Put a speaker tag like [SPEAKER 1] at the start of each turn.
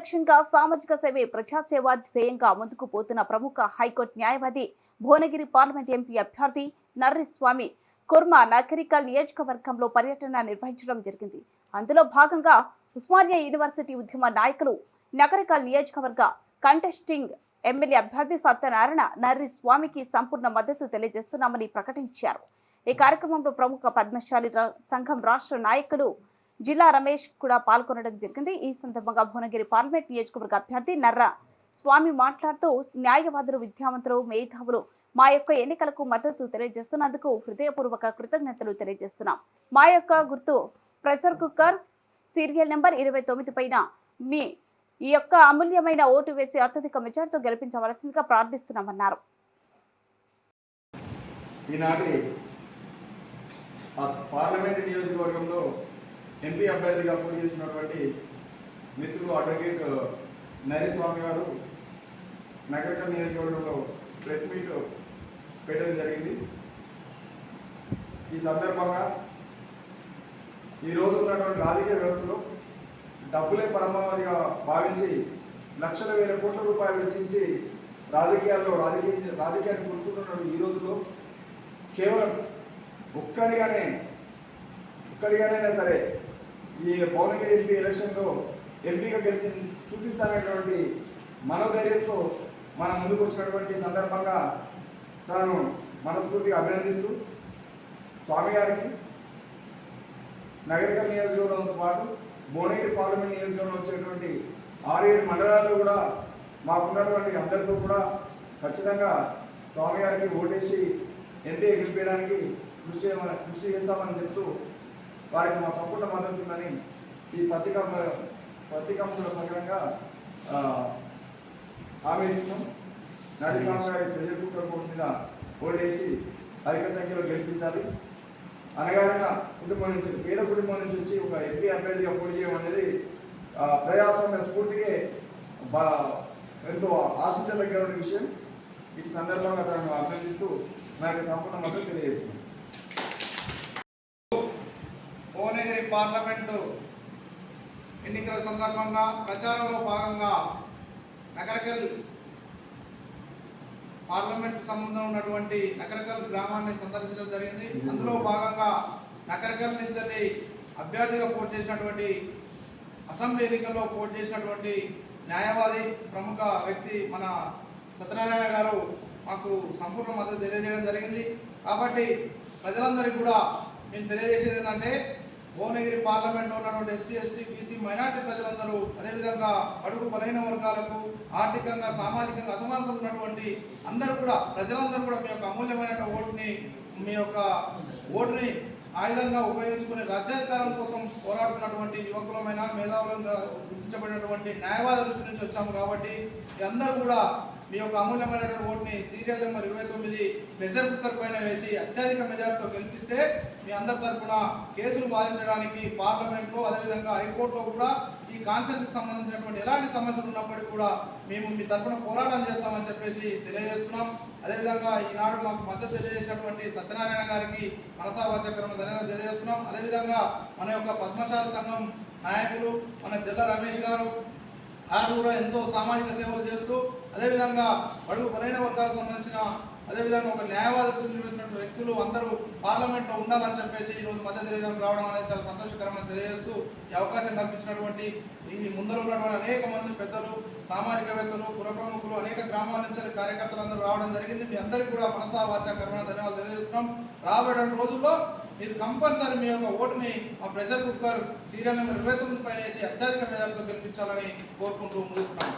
[SPEAKER 1] లక్ష్యంగా సామాజిక సేవే ప్రజాసేవ ధ్యేయంగా ముందుకు పోతున్న ప్రముఖ హైకోర్టు న్యాయవాది భువనగిరి పార్లమెంట్ ఎంపీ అభ్యర్థి నర్రిస్వామి స్వామి కుర్మా నగరికల్ నియోజకవర్గంలో పర్యటన నిర్వహించడం జరిగింది. అందులో భాగంగా ఉస్మానియా యూనివర్సిటీ ఉద్యమ నాయకులు నగరికల్ నియోజకవర్గ కంటెస్టింగ్ ఎమ్మెల్యే అభ్యర్థి సత్యనారాయణ నర్రి స్వామికి సంపూర్ణ మద్దతు తెలియజేస్తున్నామని ప్రకటించారు. ఈ కార్యక్రమంలో ప్రముఖ పద్మశాలి సంఘం రాష్ట్ర నాయకులు జిల్లా రమేష్ కూడా పాల్గొనడం జరిగింది. ఈ సందర్భంగా భువనగిరి పార్లమెంట్ నియోజకవర్గ అభ్యర్థి నర్ర స్వామి మాట్లాడుతూ న్యాయవాదులు విద్యావంతులు మేధావులు మా యొక్క ఎన్నికలకు మద్దతు తెలియజేస్తున్నందుకు హృదయపూర్వక కృతజ్ఞతలు తెలియజేస్తున్నాం. మా యొక్క గుర్తు ప్రెషర్ కుక్కర్ సీరియల్ నెంబర్ ఇరవై తొమ్మిది పైన మీ ఈ యొక్క అమూల్యమైన ఓటు వేసి అత్యధిక మెజార్టీతో గెలిపించవలసిందిగా ప్రార్థిస్తున్నామన్నారు.
[SPEAKER 2] ఈనాటి పార్లమెంట్ నియోజకవర్గంలో ఎంపీ అభ్యర్థిగా పోటీ చేసినటువంటి మిత్రులు అడ్వకేట్ uh, నరేస్వామి గారు నగరకల్ నియోజకవర్గంలో ప్రెస్ మీట్ పెట్టడం జరిగింది. ఈ సందర్భంగా ఈరోజు ఉన్నటువంటి రాజకీయ వ్యవస్థలో డబ్బులే పరమావధిగా భావించి లక్షల వేల కోట్ల రూపాయలు వెచ్చించి రాజకీయాల్లో రాజకీయ రాజకీయాన్ని కొనుక్కుంటున్నాడు ఈ రోజుల్లో కేవలం ఒక్కడిగానే ఒక్కడిగానైనా సరే ఈ భువనగిరి ఎంపీ ఎలక్షన్లో ఎంపీగా గెలిచి చూపిస్తానటువంటి మనోధైర్యంతో మన ముందుకు వచ్చినటువంటి సందర్భంగా తనను మనస్ఫూర్తిగా అభినందిస్తూ స్వామి గారికి నగరికల్ నియోజకవర్గంతో పాటు భువనగిరి పార్లమెంట్ నియోజకవర్గంలో వచ్చేటువంటి ఆరు ఏడు మండలాల్లో కూడా మాకున్నటువంటి అందరితో కూడా ఖచ్చితంగా స్వామి గారికి ఓటేసి ఎంపీ గెలిపించడానికి కృషి చేయమని కృషి చేస్తామని చెప్తూ వారికి మా సంపూర్ణ మద్దతు ఉందని ఈ పత్రికా పత్రికల సంగ్రహంగా ఆ, హామీ ఇస్తున్నాం. నరసింహ గారి ప్రజల కుక్కర్ మీద ఓటేసి అధిక సంఖ్యలో గెలిపించాలి. అనగారిన కుటుంబం నుంచి పేద కుటుంబం నుంచి వచ్చి ఒక ఎంపీ అభ్యర్థిగా పోటీ చేయడం అనేది ప్రజాస్వామ్య స్ఫూర్తికే బా ఎంతో ఆశించదగ్గ విషయం. ఇటు సందర్భంగా అభ్యర్థిస్తూ అభినందిస్తూ నా యొక్క సంపూర్ణ మద్దతు తెలియజేస్తున్నాను
[SPEAKER 3] భువనగిరి పార్లమెంటు ఎన్నికల సందర్భంగా ప్రచారంలో భాగంగా నగరకల్ పార్లమెంట్ సంబంధం ఉన్నటువంటి నగరకల్ గ్రామాన్ని సందర్శించడం జరిగింది. అందులో భాగంగా నగరకల్ నుంచి అభ్యర్థిగా పోటీ చేసినటువంటి అసెంబ్లీ ఎన్నికల్లో పోటీ చేసినటువంటి న్యాయవాది ప్రముఖ వ్యక్తి మన సత్యనారాయణ గారు మాకు సంపూర్ణ మద్దతు తెలియజేయడం జరిగింది. కాబట్టి ప్రజలందరికీ కూడా మేము తెలియజేసేది ఏంటంటే భువనగిరి పార్లమెంట్లో ఉన్నటువంటి ఎస్సీ ఎస్టీ బీసీ మైనార్టీ ప్రజలందరూ అదేవిధంగా అడుగు బలైన వర్గాలకు ఆర్థికంగా సామాజికంగా అసమానతలు ఉన్నటువంటి అందరూ కూడా ప్రజలందరూ కూడా మీ యొక్క అమూల్యమైన ఓటుని మీ యొక్క ఓటుని ఆయుధంగా ఉపయోగించుకుని రాజ్యాధికారం కోసం పోరాడుతున్నటువంటి యువకులమైన మేధావులంగా గుర్తించబడినటువంటి న్యాయవాద నుంచి వచ్చాము కాబట్టి మీ అందరూ కూడా మీ యొక్క అమూల్యమైనటువంటి ఓటుని సీరియల్ నెంబర్ ఇరవై తొమ్మిది ప్రెషర్ కుక్కర్ పైన వేసి అత్యధిక మెజార్టీతో గెలిపిస్తే మీ అందరి తరఫున కేసులు బాధించడానికి పార్లమెంట్లో అదేవిధంగా హైకోర్టులో కూడా ఈ కాన్సెప్ట్కి సంబంధించినటువంటి ఎలాంటి సమస్యలు ఉన్నప్పటికీ కూడా మేము మీ తరఫున పోరాటం చేస్తామని చెప్పేసి తెలియజేస్తున్నాం. అదేవిధంగా ఈనాడు మాకు మద్దతు తెలియజేసినటువంటి సత్యనారాయణ గారికి మనసా ధన్యవాదాలు తెలియజేస్తున్నాం. అదేవిధంగా మన యొక్క పద్మశాల సంఘం నాయకులు మన జిల్లా రమేష్ గారు ఆయన కూడా ఎంతో సామాజిక సేవలు చేస్తూ అదేవిధంగా అడుగు బలైన వర్గాలకు సంబంధించిన అదేవిధంగా ఒక న్యాయవాది చూసినటువంటి వ్యక్తులు అందరూ పార్లమెంట్లో ఉండాలని చెప్పేసి ఈరోజు మధ్య తెలియడానికి రావడం అనేది చాలా సంతోషకరమని తెలియజేస్తూ ఈ అవకాశం కల్పించినటువంటి ఈ ముందర ఉన్నటువంటి అనేక మంది పెద్దలు సామాజికవేత్తలు పుర ప్రముఖులు అనేక గ్రామాల నుంచి కార్యకర్తలు అందరూ రావడం జరిగింది. మీ అందరికీ కూడా మనసా వాచా ధన్యవాదాలు తెలియజేస్తున్నాం. రాబోయే రోజుల్లో మీరు కంపల్సరీ మీ యొక్క ఓటుని ఆ ప్రెషర్ కుక్కర్ సీరియల్ నెంబర్ ఇరవై తొమ్మిది పైన వేసి అత్యధిక మేధాలతో గెలిపించాలని కోరుకుంటూ ముగిస్తున్నాం.